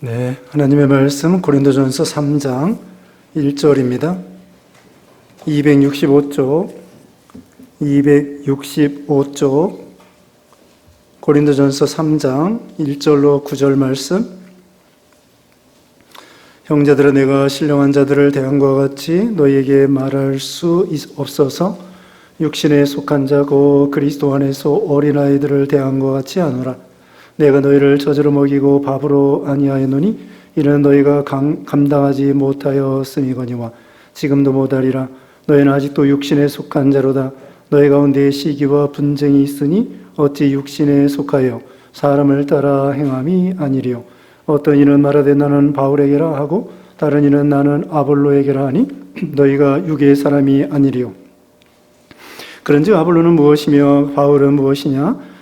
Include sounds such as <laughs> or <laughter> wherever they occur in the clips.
네, 하나님의 말씀 고린도전서 3장 1절입니다. 265쪽 265쪽 고린도전서 3장 1절로 9절 말씀 형제들아 내가 신령한 자들을 대한과 같이 너희에게 말할 수 있- 없어서 육신에 속한 자고 그리스도 안에서 어린아이들을 대한과 같이 하노라 내가 너희를 저주로 먹이고 밥으로 아니하였노니 이는 너희가 감, 감당하지 못하였음이거니와 지금도 못하리라. 너희는 아직도 육신에 속한 자로다. 너희 가운데 시기와 분쟁이 있으니 어찌 육신에 속하여 사람을 따라 행함이 아니리요? 어떤 이는 말하되 나는 바울에게라 하고 다른 이는 나는 아볼로에게라 하니 <clears throat> 너희가 육의 사람이 아니리요. 그런즉 아볼로는 무엇이며 바울은 무엇이냐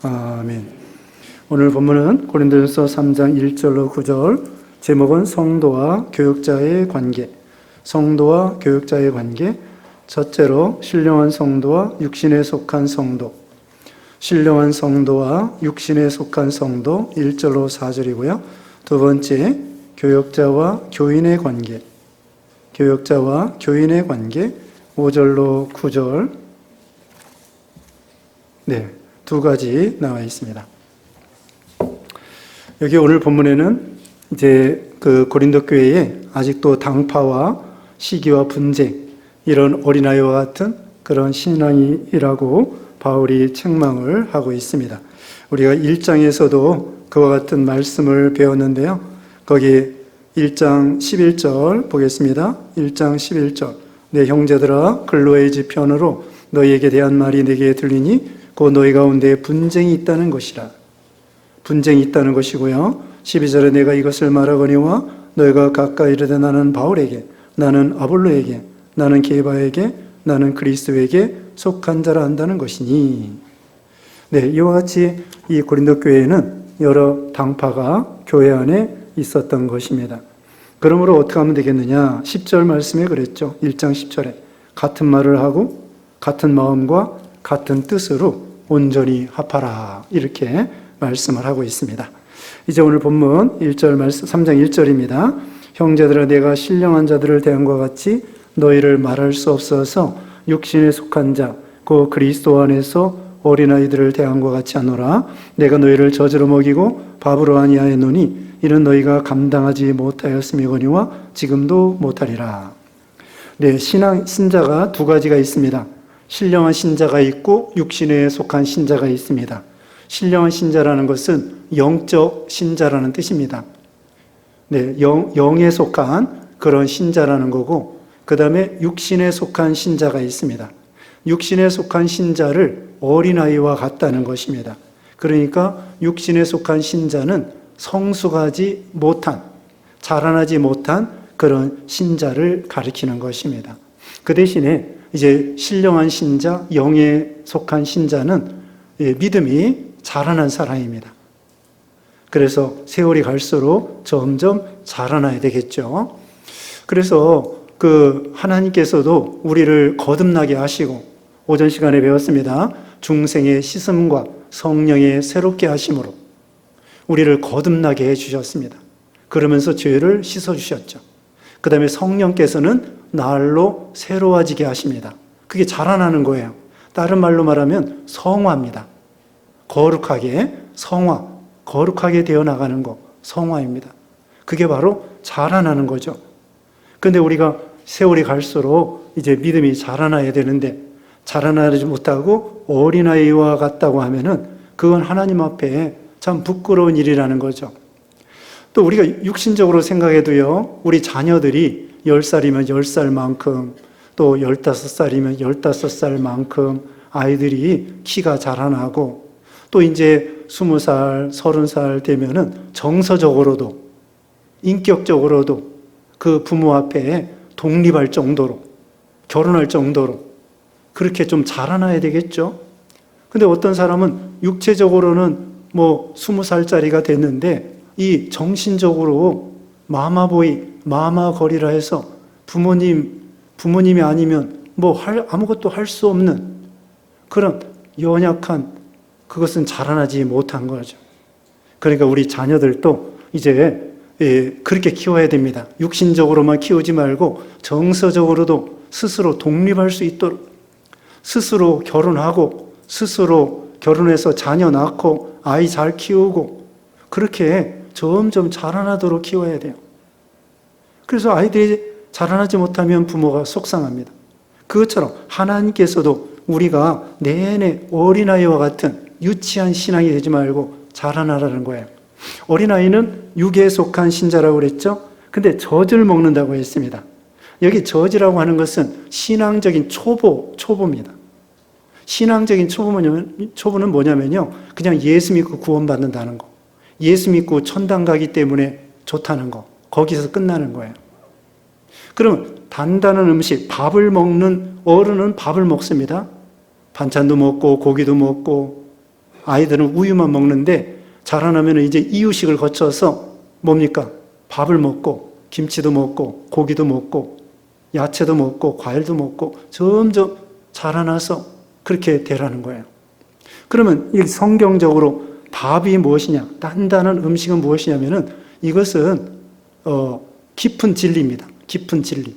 아멘. 오늘 본문은 고린도전서 3장 1절로 9절 제목은 성도와 교육자의 관계. 성도와 교육자의 관계. 첫째로 신령한 성도와 육신에 속한 성도. 신령한 성도와 육신에 속한 성도 1절로 4절이고요. 두 번째 교역자와 교인의 관계. 교역자와 교인의 관계 5절로 9절. 네. 두 가지 나와 있습니다. 여기 오늘 본문에는 이제 그 고린도 교회에 아직도 당파와 시기와 분쟁 이런 어린아이와 같은 그런 신앙이라고 바울이 책망을 하고 있습니다. 우리가 1장에서도 그와 같은 말씀을 배웠는데요. 거기 1장 11절 보겠습니다. 1장 11절. 내 형제들아 근로의 지편으로 너희에게 대한 말이 내게 들리니 그 너희 가운데 분쟁이 있다는 것이라. 분쟁이 있다는 것이고요. 12절에 내가 이것을 말하거니와 너희가 가까이 이르되 나는 바울에게 나는 아볼로에게 나는 게바에게 나는 그리스도에게 속한 자라 한다는 것이니 네, 이와 같이 이 고린도 교회에는 여러 당파가 교회 안에 있었던 것입니다. 그러므로 어떻게 하면 되겠느냐? 10절 말씀에 그랬죠. 1장 10절에 같은 말을 하고 같은 마음과 같은 뜻으로 온전히 합하라 이렇게 말씀을 하고 있습니다. 이제 오늘 본문 1절 말씀 3장 1절입니다. 형제들아 내가 신령한 자들을 대한과 같이 너희를 말할 수 없어서 육신에 속한 자, 그 그리스도 안에서 어린아이들을 대한과 같이 하노라. 내가 너희를 저주로 먹이고 밥으로 아니하였노니 이는 너희가 감당하지 못하였음이거니와 지금도 못하리라. 네, 신앙 신자가 두 가지가 있습니다. 신령한 신자가 있고 육신에 속한 신자가 있습니다. 신령한 신자라는 것은 영적 신자라는 뜻입니다. 네, 영, 영에 속한 그런 신자라는 거고, 그 다음에 육신에 속한 신자가 있습니다. 육신에 속한 신자를 어린아이와 같다는 것입니다. 그러니까 육신에 속한 신자는 성숙하지 못한, 자라나지 못한 그런 신자를 가리키는 것입니다. 그 대신에 이제 신령한 신자, 영에 속한 신자는 예, 믿음이 자라난 사람입니다. 그래서 세월이 갈수록 점점 자라나야 되겠죠. 그래서 그 하나님께서도 우리를 거듭나게 하시고 오전 시간에 배웠습니다. 중생의 씻음과 성령의 새롭게 하심으로 우리를 거듭나게 해 주셨습니다. 그러면서 죄를 씻어 주셨죠. 그 다음에 성령께서는 날로 새로워지게 하십니다. 그게 자라나는 거예요. 다른 말로 말하면 성화입니다. 거룩하게 성화, 거룩하게 되어 나가는 거 성화입니다. 그게 바로 자라나는 거죠. 근데 우리가 세월이 갈수록 이제 믿음이 자라나야 되는데 자라나지 못하고 어린아이와 같다고 하면은 그건 하나님 앞에 참 부끄러운 일이라는 거죠. 또 우리가 육신적으로 생각해도요, 우리 자녀들이 10살이면 10살만큼, 또 15살이면 15살만큼 아이들이 키가 자라나고, 또 이제 20살, 30살 되면은 정서적으로도 인격적으로도 그 부모 앞에 독립할 정도로 결혼할 정도로 그렇게 좀 자라나야 되겠죠. 근데 어떤 사람은 육체적으로는 뭐 스무 살짜리가 됐는데 이 정신적으로 마마보이, 마마거리라 해서 부모님, 부모님이 아니면 뭐 할, 아무것도 할 수 없는 그런 연약한 그것은 자라나지 못한 거죠. 그러니까 우리 자녀들도 이제 예, 그렇게 키워야 됩니다. 육신적으로만 키우지 말고 정서적으로도 스스로 독립할 수 있도록 스스로 결혼하고 스스로 결혼해서 자녀 낳고 아이 잘 키우고 그렇게 점점 자라나도록 키워야 돼요. 그래서 아이들이 자라나지 못하면 부모가 속상합니다. 그것처럼 하나님께서도 우리가 내내 어린아이와 같은 유치한 신앙이 되지 말고 자라나라는 거예요. 어린아이는 육에 속한 신자라고 그랬죠? 근데 젖을 먹는다고 했습니다. 여기 젖이라고 하는 것은 신앙적인 초보, 초보입니다. 신앙적인 초보는 뭐냐면요. 그냥 예수 믿고 구원받는다는 거. 예수 믿고 천당 가기 때문에 좋다는 거. 거기서 끝나는 거예요. 그러면 단단한 음식, 밥을 먹는 어른은 밥을 먹습니다. 반찬도 먹고 고기도 먹고 아이들은 우유만 먹는데 자라나면 이제 이유식을 거쳐서 뭡니까? 밥을 먹고 김치도 먹고 고기도 먹고 야채도 먹고 과일도 먹고 점점 자라나서 그렇게 되라는 거예요. 그러면 이 성경적으로 밥이 무엇이냐? 단단한 음식은 무엇이냐면은 이것은 어, 깊은 진리입니다. 깊은 진리.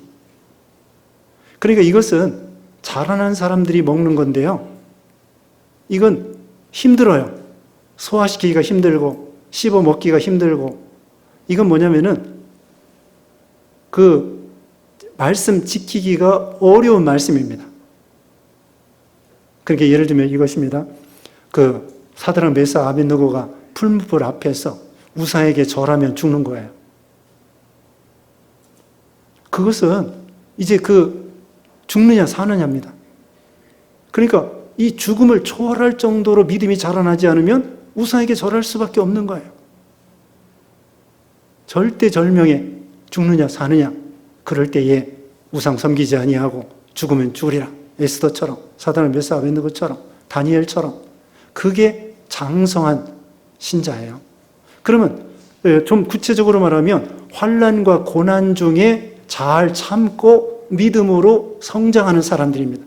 그러니까 이것은 자라난 사람들이 먹는 건데요. 이건 힘들어요. 소화시키기가 힘들고 씹어 먹기가 힘들고 이건 뭐냐면은 그 말씀 지키기가 어려운 말씀입니다. 그렇게 예를 들면 이것입니다. 그 사드랑 메사 아벤누고가 풀무불 앞에서 우사에게 절하면 죽는 거예요. 그것은 이제 그 죽느냐 사느냐입니다. 그러니까 이 죽음을 초월할 정도로 믿음이 자라나지 않으면 우사에게 절할 수밖에 없는 거예요. 절대 절명에 죽느냐 사느냐 그럴 때에 우상 섬기지 아니하고 죽으면 죽으리라 에스더처럼 사단을 메사 아벤누고처럼 다니엘처럼 그게 장성한 신자예요. 그러면 예, 좀 구체적으로 말하면 환란과 고난 중에 잘 참고 믿음으로 성장하는 사람들입니다.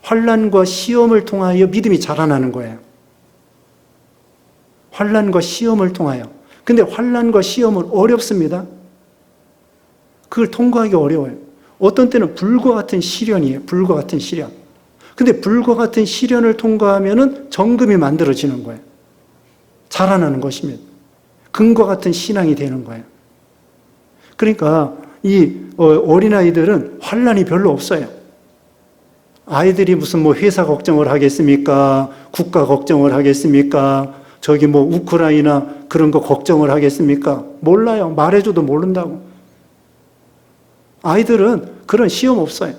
환란과 시험을 통하여 믿음이 자라나는 거예요. 환란과 시험을 통하여. 근데 환란과 시험은 어렵습니다. 그걸 통과하기 어려워요. 어떤 때는 불과 같은 시련이에요. 불과 같은 시련. 근데 불과 같은 시련을 통과하면은 정금이 만들어지는 거예요. 자라나는 것입니다. 금과 같은 신앙이 되는 거예요. 그러니까 이 어, 어린아이들은 환란이 별로 없어요. 아이들이 무슨 뭐 회사 걱정을 하겠습니까? 국가 걱정을 하겠습니까? 저기 뭐 우크라이나 그런 거 걱정을 하겠습니까? 몰라요. 말해줘도 모른다고. 아이들은 그런 시험 없어요.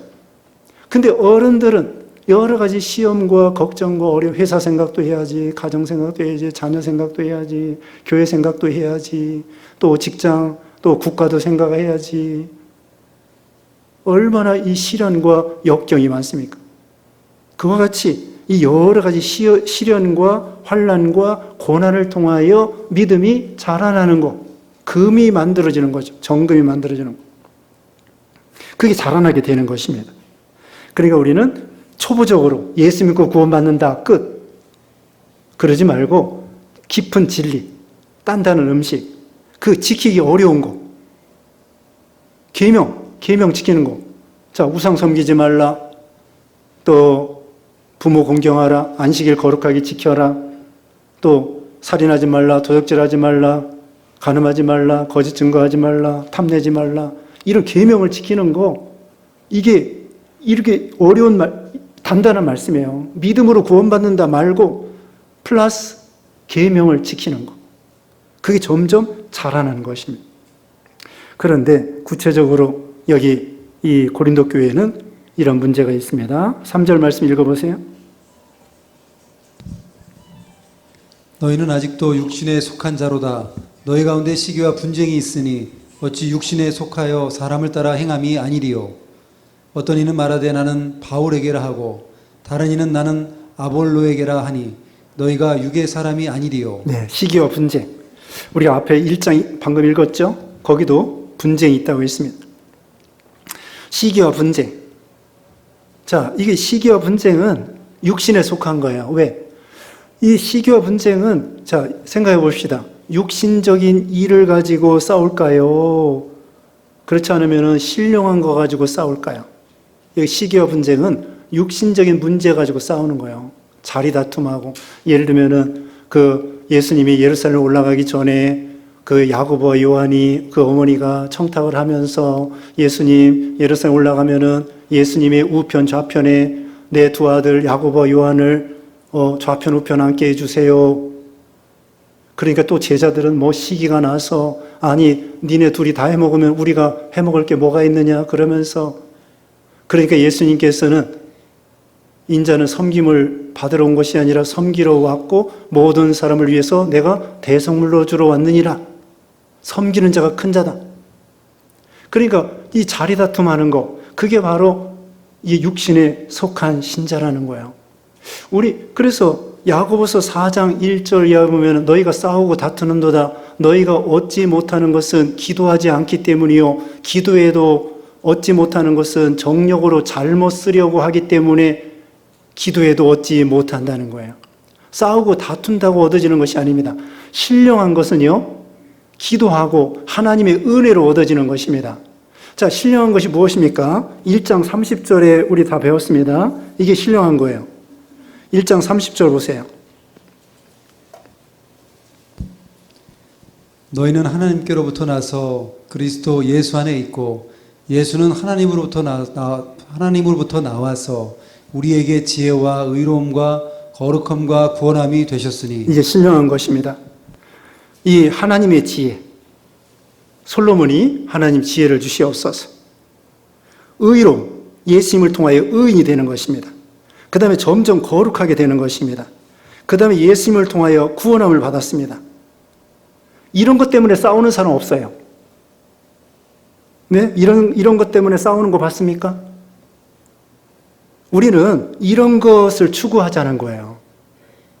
근데 어른들은 여러 가지 시험과 걱정과 어려움, 회사 생각도 해야지, 가정 생각도 해야지, 자녀 생각도 해야지, 교회 생각도 해야지, 또 직장, 또 국가도 생각해야지. 얼마나 이 시련과 역경이 많습니까? 그와 같이 이 여러 가지 시련과 환란과 고난을 통하여 믿음이 자라나는 것, 금이 만들어지는 거죠. 정금이 만들어지는 것. 그게 자라나게 되는 것입니다. 그러니까 우리는 초보적으로 예수 믿고 구원받는다 끝. 그러지 말고 깊은 진리, 단단한 음식, 그 지키기 어려운 거. 계명, 계명 지키는 거. 자, 우상 섬기지 말라. 또 부모 공경하라. 안식일 거룩하게 지켜라. 또 살인하지 말라. 도적질하지 말라. 간음하지 말라. 거짓 증거하지 말라. 탐내지 말라. 이런 계명을 지키는 거 이게 이렇게 어려운 말 단단한 말씀이에요. 믿음으로 구원받는다 말고 플러스 계명을 지키는 거. 그게 점점 자라나는 것입니다. 그런데 구체적으로 여기 이 고린도 교회는 이런 문제가 있습니다. 3절 말씀 읽어보세요. 너희는 아직도 육신에 속한 자로다. 너희 가운데 시기와 분쟁이 있으니 어찌 육신에 속하여 사람을 따라 행함이 아니리요 어떤 이는 말하되 나는 바울에게라 하고 다른 이는 나는 아볼로에게라 하니 너희가 육의 사람이 아니리요 네, 시기와 분쟁. 우리 앞에 1장 방금 읽었죠? 거기도 분쟁이 있다고 했습니다. 시기와 분쟁. 자, 이게 시기와 분쟁은 육신에 속한 거예요. 왜? 이 시기와 분쟁은 자, 생각해 봅시다. 육신적인 일을 가지고 싸울까요? 그렇지 않으면 신령한 거 가지고 싸울까요? 여기 시기와 분쟁은 육신적인 문제 가지고 싸우는 거예요. 자리 다툼하고 예를 들면은 그 예수님이 예루살렘 올라가기 전에 그 야고보와 요한이 그 어머니가 청탁을 하면서 예수님 예루살렘 올라가면은 예수님의 우편 좌편에 내 두 아들 야고보와 요한을 어, 좌편 우편 앉게 해주세요. 그러니까 또 제자들은 뭐 시기가 나서 아니 니네 둘이 다 해먹으면 우리가 해먹을 게 뭐가 있느냐 그러면서 그러니까 예수님께서는 인자는 섬김을 받으러 온 것이 아니라 섬기러 왔고 모든 사람을 위해서 내가 대성물로 주러 왔느니라. 섬기는 자가 큰 자다. 그러니까 이 자리 다툼하는 거 그게 바로 이 육신에 속한 신자라는 거예요. 우리 그래서 야고보서 4장 1절 이하 보면 너희가 싸우고 다투는도다. 너희가 얻지 못하는 것은 기도하지 않기 때문이요. 기도에도 얻지 못하는 것은 정력으로 잘못 쓰려고 하기 때문에 기도에도 얻지 못한다는 거예요. 싸우고 다툰다고 얻어지는 것이 아닙니다. 신령한 것은요, 기도하고 하나님의 은혜로 얻어지는 것입니다. 자, 신령한 것이 무엇입니까? 1장 30절에 우리 다 배웠습니다. 이게 신령한 거예요. 1장 30절 보세요. 너희는 하나님께로부터 나서 그리스도 예수 안에 있고 예수는 하나님으로부터 나, 나- 하나님으로부터 나와서 우리에게 지혜와 의로움과 거룩함과 구원함이 되셨으니 이제 신령한 것입니다. 이 하나님의 지혜. 솔로몬이 하나님 지혜를 주시옵소서. 의로 예수님을 통하여 의인이 되는 것입니다. 그 다음에 점점 거룩하게 되는 것입니다. 그 다음에 예수님을 통하여 구원함을 받았습니다. 이런 것 때문에 싸우는 사람 없어요. 네? 이런, 이런 것 때문에 싸우는 거 봤습니까? 우리는 이런 것을 추구하자는 거예요.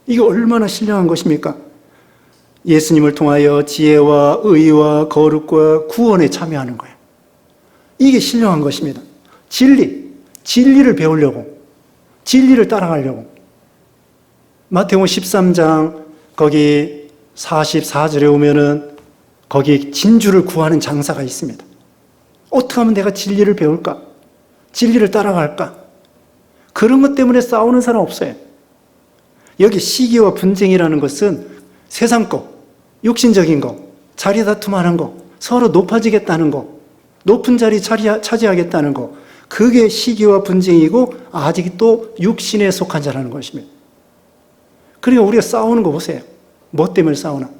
이게 얼마나 신령한 것입니까? 예수님을 통하여 지혜와 의와 거룩과 구원에 참여하는 거예요. 이게 신령한 것입니다. 진리, 진리를 배우려고, 진리를 따라가려고. 마태복음 13장 거기 44절에 오면은 거기 진주를 구하는 장사가 있습니다. 어떻게 하면 내가 진리를 배울까? 진리를 따라갈까? 그런 것 때문에 싸우는 사람 없어요. 여기 시기와 분쟁이라는 것은 세상 거, 육신적인 거, 자리 다툼하는 거, 서로 높아지겠다는 거, 높은 자리 차지하겠다는 거, 그게 시기와 분쟁이고 아직 또 육신에 속한 자라는 것입니다. 그러니까 우리가 싸우는 거 보세요. 뭐 때문에 싸우나?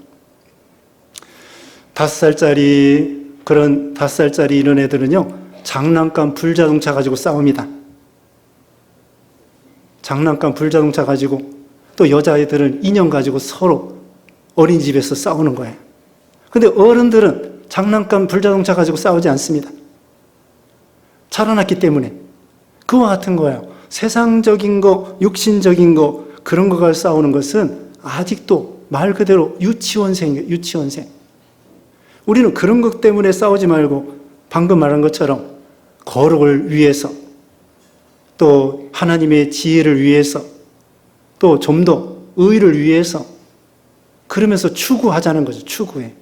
다섯 살짜리 그런 다섯 살짜리 이런 애들은요 장난감 불자동차 가지고 싸웁니다. 장난감 불자동차 가지고 또 여자애들은 인형 가지고 서로 어린이집에서 싸우는 거예요. 근데 어른들은 장난감 불자동차 가지고 싸우지 않습니다. 자라났기 때문에. 그와 같은 거예요. 세상적인 거, 육신적인 거, 그런 거가 싸우는 것은 아직도 말 그대로 유치원생이에요, 유치원생. 우리는 그런 것 때문에 싸우지 말고 방금 말한 것처럼 거룩을 위해서 또 하나님의 지혜를 위해서 또 좀 더 의를 위해서 그러면서 추구하자는 거죠. 추구해.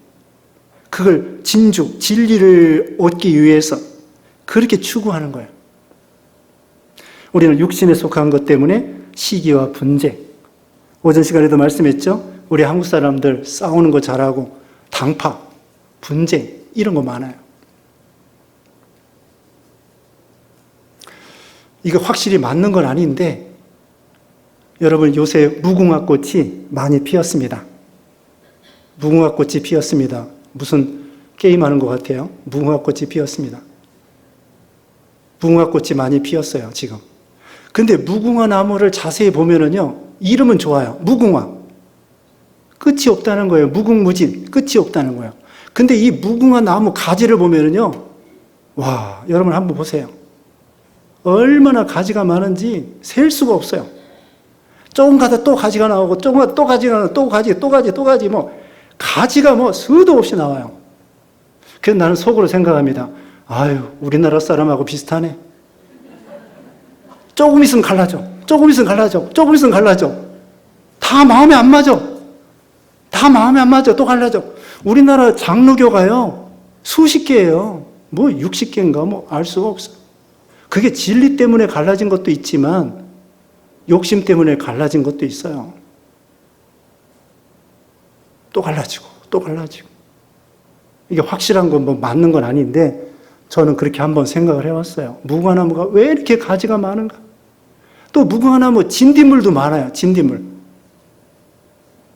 그걸 진주, 진리를 얻기 위해서 그렇게 추구하는 거예요. 우리는 육신에 속한 것 때문에 시기와 분쟁. 오전 시간에도 말씀했죠. 우리 한국 사람들 싸우는 거 잘하고 당파, 분쟁 이런 거 많아요. 이거 확실히 맞는 건 아닌데 여러분 요새 무궁화 꽃이 많이 피었습니다. 무궁화 꽃이 피었습니다. 무슨 게임하는 것 같아요. 무궁화 꽃이 피었습니다. 무궁화 꽃이 많이 피었어요, 지금. 근데 무궁화 나무를 자세히 보면은요, 이름은 좋아요. 무궁화. 끝이 없다는 거예요. 무궁무진. 끝이 없다는 거예요. 근데 이 무궁화 나무 가지를 보면은요, 와, 여러분 한번 보세요. 얼마나 가지가 많은지 셀 수가 없어요. 조금 가다 또 가지가 나오고, 조금 또 가지가 나오고, 또 가지, 또 가지, 또 가지, 뭐, 가지가 뭐, 수도 없이 나와요. 그래서 나는 속으로 생각합니다. 아유, 우리나라 사람하고 비슷하네. 조금 있으면 갈라져. 조금 있으면 갈라져. 조금 있으면 갈라져. 다 마음에 안 맞아. 다 마음에 안 맞아. 또 갈라져. 우리나라 장로교가요, 수십 개예요. 뭐 60개인가 뭐 알 수가 없어. 그게 진리 때문에 갈라진 것도 있지만 욕심 때문에 갈라진 것도 있어요. 또 갈라지고 또 갈라지고. 이게 확실한 건 뭐 맞는 건 아닌데 저는 그렇게 한번 생각을 해왔어요. 무궁화나무가 왜 이렇게 가지가 많은가? 또 무궁화나무 진딧물도 많아요. 진딧물.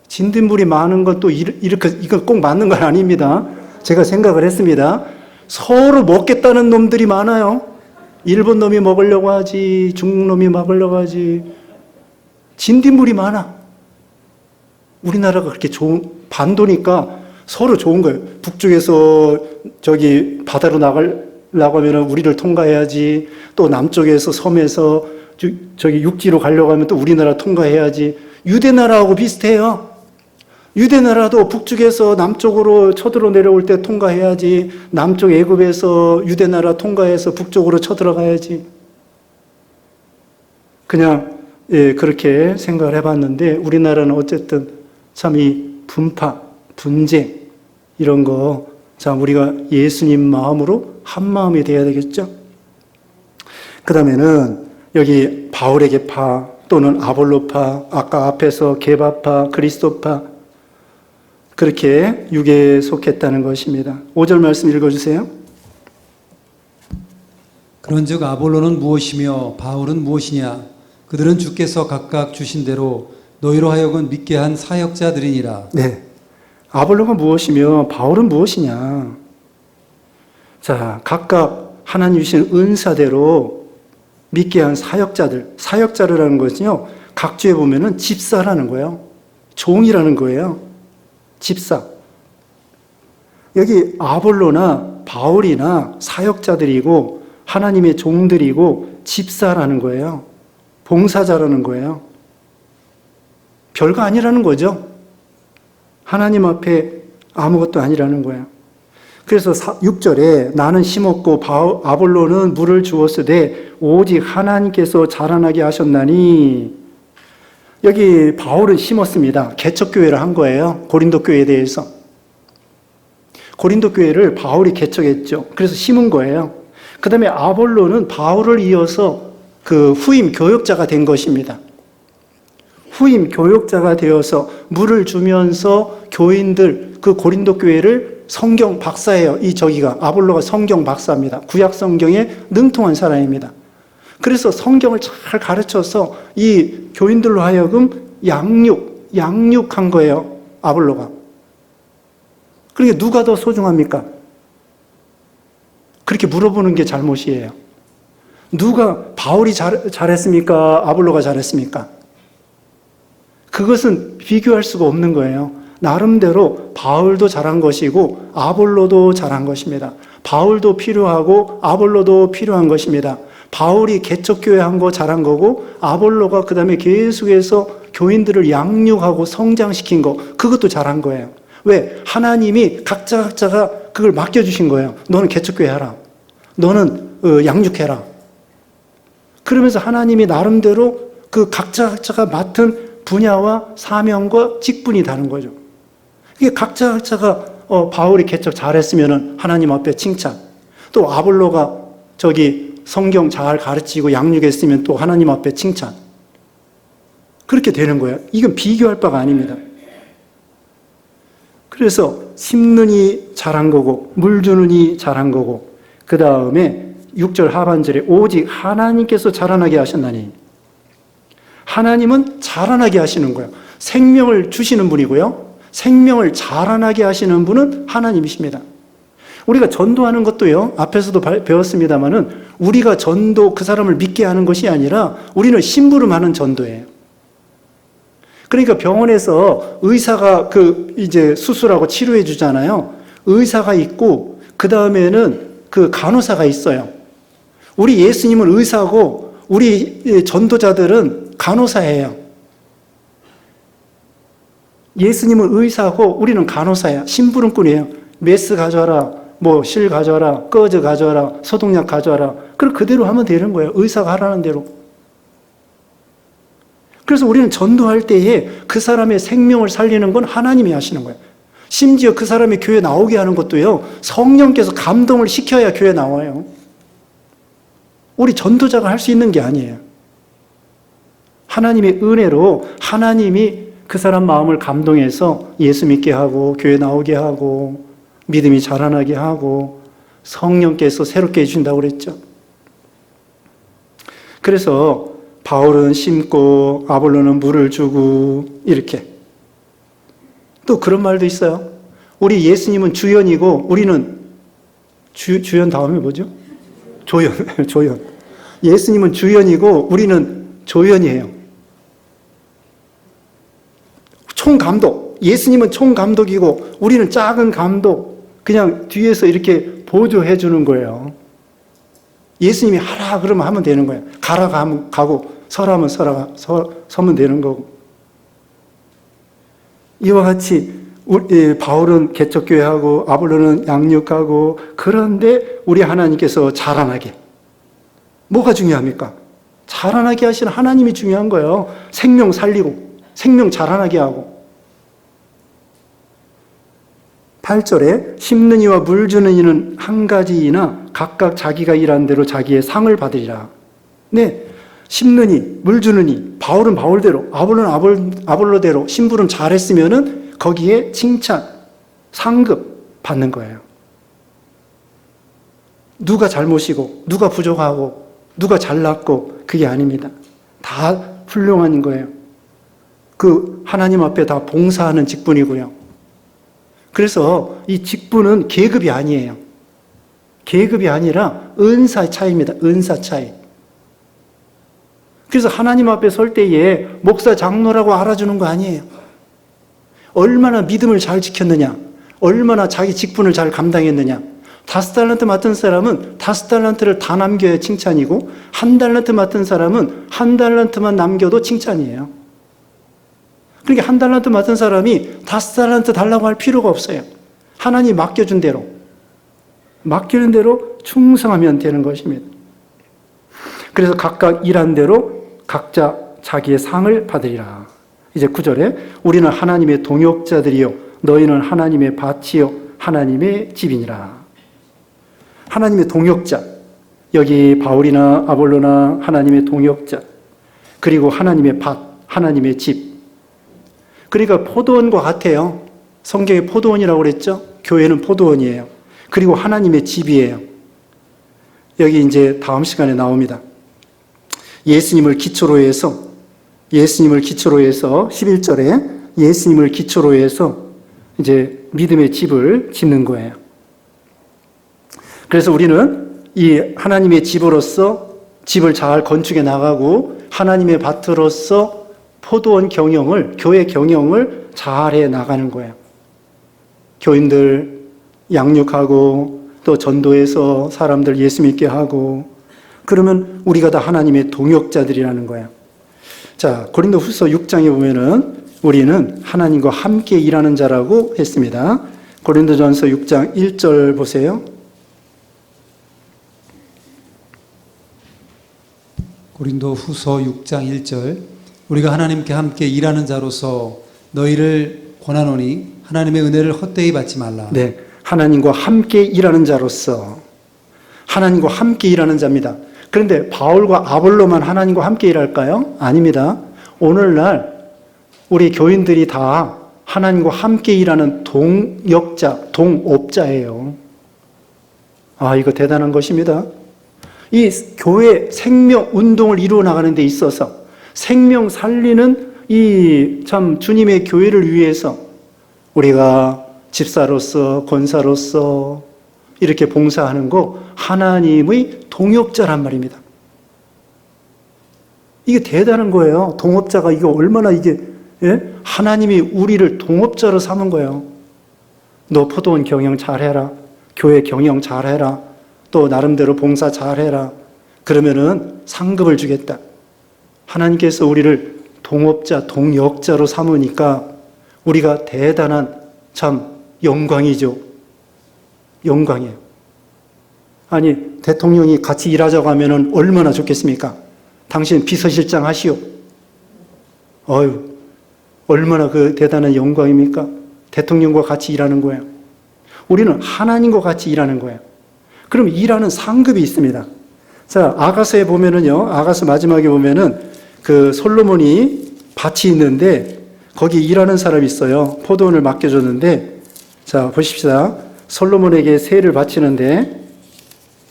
진딧물이 많은 건 또 이렇게 이건 꼭 맞는 건 아닙니다. 제가 생각을 했습니다. 서로 먹겠다는 놈들이 많아요. 일본 놈이 먹으려고 하지, 중국 놈이 먹으려고 하지. 진딧물이 많아. 우리나라가 그렇게 좋은 반도니까 서로 좋은 거예요. 북쪽에서 저기 바다로 나가려고 하면 우리를 통과해야지. 또 남쪽에서 섬에서 저- 저기 육지로 가려고 하면 또 우리나라 통과해야지. 유대 나라하고 비슷해요. 유대 나라도 북쪽에서 남쪽으로 쳐들어 내려올 때 통과해야지. 남쪽 애굽에서 유대 나라 통과해서 북쪽으로 쳐들어가야지. 그냥 예, 그렇게 생각을 해봤는데 우리나라는 어쨌든 참 이 분파, 분쟁 이런 거, 자 우리가 예수님 마음으로 한 마음이 돼야 되겠죠. 그 다음에는 여기 바울에게 파 또는 아볼로파, 아까 앞에서 게바파, 그리스도파 그렇게 육에 속했다는 것입니다. 5절 말씀 읽어주세요. 그런즉 아볼로는 무엇이며 바울은 무엇이냐 그들은 주께서 각각 주신 대로 너희로 하여금 믿게 한 사역자들이니라 네. 아볼로가 무엇이며 바울은 무엇이냐? 자, 각각 하나님 주신 은사대로 믿게 한 사역자들. 사역자라는 것은요, 각주에 보면은 집사라는 거예요. 종이라는 거예요. 집사. 여기 아볼로나 바울이나 사역자들이고 하나님의 종들이고 집사라는 거예요. 봉사자라는 거예요. 별거 아니라는 거죠. 하나님 앞에 아무것도 아니라는 거예요. 그래서 6절에 나는 심었고 아볼로는 물을 주었으되 오직 하나님께서 자라나게 하셨나니 여기 바울은 심었습니다. 개척교회를 한 거예요. 고린도 교회에 대해서. 고린도 교회를 바울이 개척했죠. 그래서 심은 거예요. 그 다음에 아볼로는 바울을 이어서 그 후임 교역자가 된 것입니다. 후임 교역자가 되어서 물을 주면서 교인들 그 고린도 교회를 성경 박사예요. 이 저기가 아볼로가 성경 박사입니다. 구약 성경에 능통한 사람입니다. 그래서 성경을 잘 가르쳐서 이 교인들로 하여금 양육, 양육한 거예요. 아볼로가. 그러니까 누가 더 소중합니까? 그렇게 물어보는 게 잘못이에요. 누가 바울이 잘, 잘했습니까? 아볼로가 잘했습니까? 그것은 비교할 수가 없는 거예요. 나름대로 바울도 잘한 것이고 아볼로도 잘한 것입니다. 바울도 필요하고 아볼로도 필요한 것입니다. 바울이 개척교회 한 거 잘한 거고 아볼로가 그 다음에 계속해서 교인들을 양육하고 성장시킨 거 그것도 잘한 거예요. 왜? 하나님이 각자 각자가 그걸 맡겨 주신 거예요. 너는 개척교회 하라. 너는 어, 양육해라. 그러면서 하나님이 나름대로 그 각자 각자가 맡은 분야와 사명과 직분이 다른 거죠. 이게 각자 각자가 어, 바울이 개척 잘했으면 하나님 앞에 칭찬. 또 아볼로가 저기 성경 잘 가르치고 양육했으면 또 하나님 앞에 칭찬. 그렇게 되는 거예요. 이건 비교할 바가 아닙니다. 그래서 심는 이 잘한 거고 물 주는 이 잘한 거고 그 다음에 6절 하반절에 오직 하나님께서 자라나게 하셨나니 하나님은 자라나게 하시는 거예요. 생명을 주시는 분이고요. 생명을 자라나게 하시는 분은 하나님이십니다. 우리가 전도하는 것도요, 앞에서도 발- 배웠습니다만은 우리가 전도 그 사람을 믿게 하는 것이 아니라 우리는 심부름하는 전도예요. 그러니까 병원에서 의사가 그 이제 수술하고 치료해 주잖아요. 의사가 있고 그 다음에는 그 간호사가 있어요. 우리 예수님은 의사고 우리 전도자들은 간호사예요. 예수님은 의사고 우리는 간호사야. 심부름꾼이에요. 메스 가져와라. 뭐 실 가져와라. 꺼져 가져와라. 소독약 가져와라. 그럼 그대로 하면 되는 거예요. 의사가 하라는 대로. 그래서 우리는 전도할 때에 그 사람의 생명을 살리는 건 하나님이 하시는 거예요. 심지어 그 사람이 교회 나오게 하는 것도요. 성령께서 감동을 시켜야 교회 나와요. 우리 전도자가 할 수 있는 게 아니에요. 하나님의 은혜로 하나님이 그 사람 마음을 감동해서 예수 믿게 하고 교회 나오게 하고 믿음이 자라나게 하고 성령께서 새롭게 해주신다고 그랬죠. 그래서 바울은 심고 아볼로는 물을 주고 이렇게 또 그런 말도 있어요. 우리 예수님은 주연이고 우리는 주, 주연 다음에 뭐죠? 조연, <laughs> 조연. 예수님은 주연이고 우리는 조연이에요. 총감독. 예수님은 총감독이고 우리는 작은 감독. 그냥 뒤에서 이렇게 보조해 주는 거예요. 예수님이 하라 그러면 하면 되는 거예요. 가라 가면 가고 서라면 서라 서, 서면 되는 거고. 이와 같이 우리, 예, 바울은 개척교회하고 아볼로는 양육하고 그런데 우리 하나님께서 자라나게 뭐가 중요합니까? 자라나게 하시는 하나님이 중요한 거예요. 생명 살리고 생명 자라나게 하고 8절에 심는 이와 물 주는 이는 한 가지 이나 각각 자기가 일한 대로 자기의 상을 받으리라. 네. 심는 이, 물 주는 이, 바울은 바울대로, 아볼로는 아볼, 아볼로대로 심부름 잘했으면은 거기에 칭찬, 상급 받는 거예요. 누가 잘못이고, 누가 부족하고, 누가 잘났고, 그게 아닙니다. 다 훌륭한 거예요. 그 하나님 앞에 다 봉사하는 직분이고요. 그래서 이 직분은 계급이 아니에요. 계급이 아니라 은사 차이입니다. 은사 차이. 그래서 하나님 앞에 설 때에 목사 장로라고 알아주는 거 아니에요. 얼마나 믿음을 잘 지켰느냐, 얼마나 자기 직분을 잘 감당했느냐. 다섯 달란트 맡은 사람은 다섯 달란트를 다 남겨야 칭찬이고, 한 달란트 맡은 사람은 한 달란트만 남겨도 칭찬이에요. 그러니까 한 달란트 맡은 사람이 다섯 달란트 달라고 할 필요가 없어요. 하나님 맡겨준 대로. 맡기는 대로 충성하면 되는 것입니다. 그래서 각각 일한 대로 각자 자기의 상을 받으리라. 이제 9절에 우리는 하나님의 동역자들이요 너희는 하나님의 밭이요 하나님의 집이니라. 하나님의 동역자. 여기 바울이나 아볼로나 하나님의 동역자. 그리고 하나님의 밭, 하나님의 집. 그러니까 포도원과 같아요. 성경에 포도원이라고 그랬죠? 교회는 포도원이에요. 그리고 하나님의 집이에요. 여기 이제 다음 시간에 나옵니다. 예수님을 기초로 해서 예수님을 기초로 해서 11절에 예수님을 기초로 해서 이제 믿음의 집을 짓는 거예요. 그래서 우리는 이 하나님의 집으로서 집을 잘 건축해 나가고 하나님의 밭으로서 포도원 경영을 교회 경영을 잘 해 나가는 거예요. 교인들 양육하고 또 전도해서 사람들 예수 믿게 하고 그러면 우리가 다 하나님의 동역자들이라는 거예요. 자, 고린도 후서 6장에 보면은 우리는 하나님과 함께 일하는 자라고 했습니다. 고린도 전서 6장 1절 보세요. 고린도 후서 6장 1절 우리가 하나님께 함께 일하는 자로서 너희를 권하노니 하나님의 은혜를 헛되이 받지 말라. 네. 하나님과 함께 일하는 자로서 하나님과 함께 일하는 자입니다. 그런데 바울과 아볼로만 하나님과 함께 일할까요? 아닙니다. 오늘날 우리 교인들이 다 하나님과 함께 일하는 동역자, 동업자예요. 아, 이거 대단한 것입니다. 이 교회 생명 운동을 이루어 나가는 데 있어서 생명 살리는 이 참 주님의 교회를 위해서 우리가 집사로서 권사로서 이렇게 봉사하는 거 하나님의 동역자란 말입니다. 이게 대단한 거예요. 동업자가 이게 얼마나 이게 예? 하나님이 우리를 동업자로 삼은 거예요. 너 포도원 경영 잘해라. 교회 경영 잘해라. 또 나름대로 봉사 잘해라. 그러면은 상급을 주겠다. 하나님께서 우리를 동업자, 동역자로 삼으니까 우리가 대단한 참 영광이죠. 영광이에요. 아니, 대통령이 같이 일하자고 하면은 얼마나 좋겠습니까? 당신 비서실장 하시오. 어유 얼마나 그 대단한 영광입니까? 대통령과 같이 일하는 거예요. 우리는 하나님과 같이 일하는 거예요. 그럼 일하는 상급이 있습니다. 자, 아가서에 보면은요, 아가서 마지막에 보면은 그 솔로몬이 밭이 있는데 거기 일하는 사람이 있어요. 포도원을 맡겨줬는데, 자, 보십시다. 솔로몬에게 세를 바치는데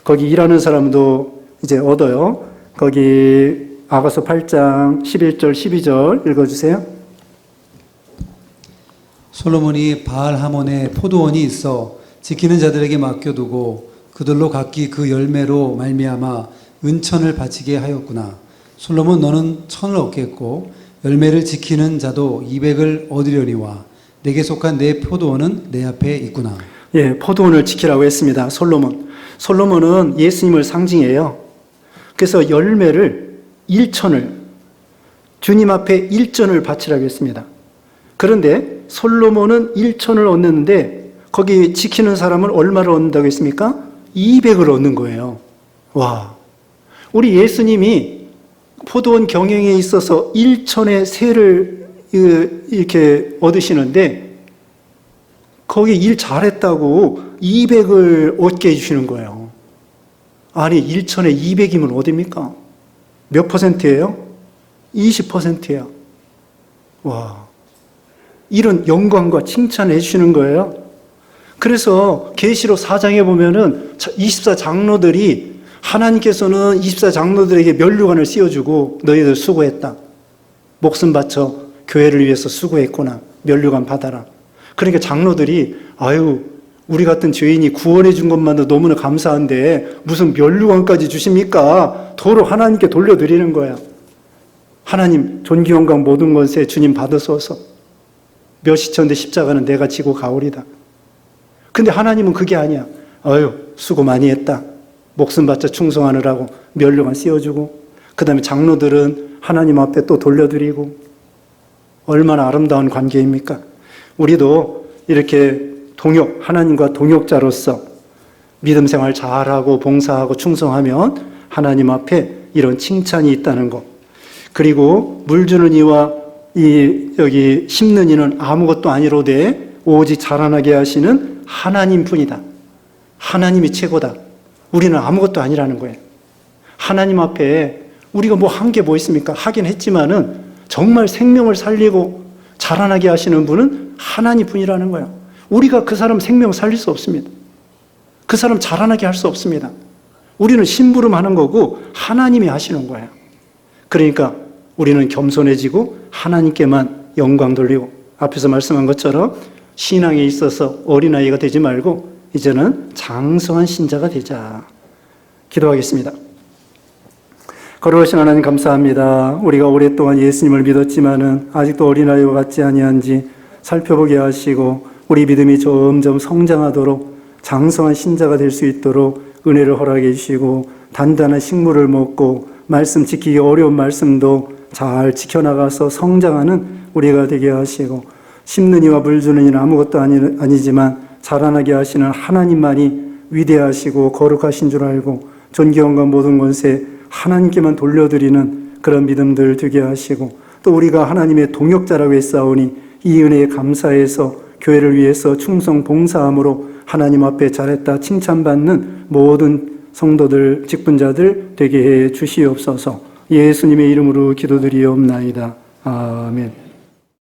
거기 일하는 사람도 이제 얻어요. 거기 아가서 8장 11절, 12절 읽어주세요. 솔로몬이 바알 하몬에 포도원이 있어 지키는 자들에게 맡겨두고 그들로 각기 그 열매로 말미암아 은천을 바치게 하였구나. 솔로몬 너는 천을 얻겠고 열매를 지키는 자도 이백을 얻으려니와 내게 속한 내 포도원은 내 앞에 있구나. 예, 포도원을 지키라고 했습니다. 솔로몬. 솔로몬은 예수님을 상징해요. 그래서 열매를 일천을 주님 앞에 일전을 바치라고 했습니다. 그런데 솔로몬은 일천을 얻는데 거기 지키는 사람은 얼마를 얻는다고 했습니까? 200을 얻는 거예요. 와. 우리 예수님이 포도원 경영에 있어서 일천의 세를 이렇게 얻으시는데 거기 일 잘했다고 200을 얻게 해주시는 거예요. 아니, 1천에 200이면 어딥니까? 몇 퍼센트예요? 20%예요. 와. 이런 영광과 칭찬을 해주시는 거예요. 그래서 계시록 4장에 보면은 24 장로들이 하나님께서는 24 장로들에게 면류관을 씌워주고 너희들 수고했다. 목숨 바쳐 교회를 위해서 수고했구나. 면류관 받아라. 그러니까 장로들이 아유 우리 같은 죄인이 구원해 준 것만도 너무나 감사한데 무슨 면류관까지 주십니까? 도로 하나님께 돌려드리는 거야. 하나님 존귀 영광 모든 것에 주님 받으소서. 몇 시천대 십자가는 내가 지고 가오리다. 근데 하나님은 그게 아니야. 아유 수고 많이 했다. 목숨 바쳐 충성하느라고 면류관 씌워주고 그 다음에 장로들은 하나님 앞에 또 돌려드리고 얼마나 아름다운 관계입니까? 우리도 이렇게 동역, 하나님과 동역자로서 믿음 생활 잘하고 봉사하고 충성하면 하나님 앞에 이런 칭찬이 있다는 것. 그리고 물 주는 이와 이 여기 심는 이는 아무것도 아니로되 오직 자라나게 하시는 하나님 뿐이다. 하나님이 최고다. 우리는 아무것도 아니라는 거예요. 하나님 앞에 우리가 뭐 한 게 뭐 있습니까? 하긴 했지만은 정말 생명을 살리고 자라나게 하시는 분은 하나님 뿐이라는 거예요. 우리가 그 사람 생명 살릴 수 없습니다. 그 사람 자라나게 할 수 없습니다. 우리는 심부름 하는 거고 하나님이 하시는 거예요. 그러니까 우리는 겸손해지고 하나님께만 영광 돌리고 앞에서 말씀한 것처럼 신앙에 있어서 어린아이가 되지 말고 이제는 장성한 신자가 되자. 기도하겠습니다. 거룩하신 하나님 감사합니다. 우리가 오랫동안 예수님을 믿었지만은 아직도 어린아이와 같지 아니한지 살펴보게 하시고 우리 믿음이 점점 성장하도록 장성한 신자가 될 수 있도록 은혜를 허락해 주시고 단단한 식물을 먹고 말씀 지키기 어려운 말씀도 잘 지켜나가서 성장하는 우리가 되게 하시고 심는 이와 물 주는 이는 아무것도 아니, 아니지만 자라나게 하시는 하나님만이 위대하시고 거룩하신 줄 알고 존경과 모든 것에 하나님께만 돌려드리는 그런 믿음들 되게 하시고 또 우리가 하나님의 동역자라고 했사오니 이 은혜에 감사해서 교회를 위해서 충성 봉사함으로 하나님 앞에 잘했다 칭찬받는 모든 성도들 직분자들 되게 해 주시옵소서. 예수님의 이름으로 기도드리옵나이다. 아멘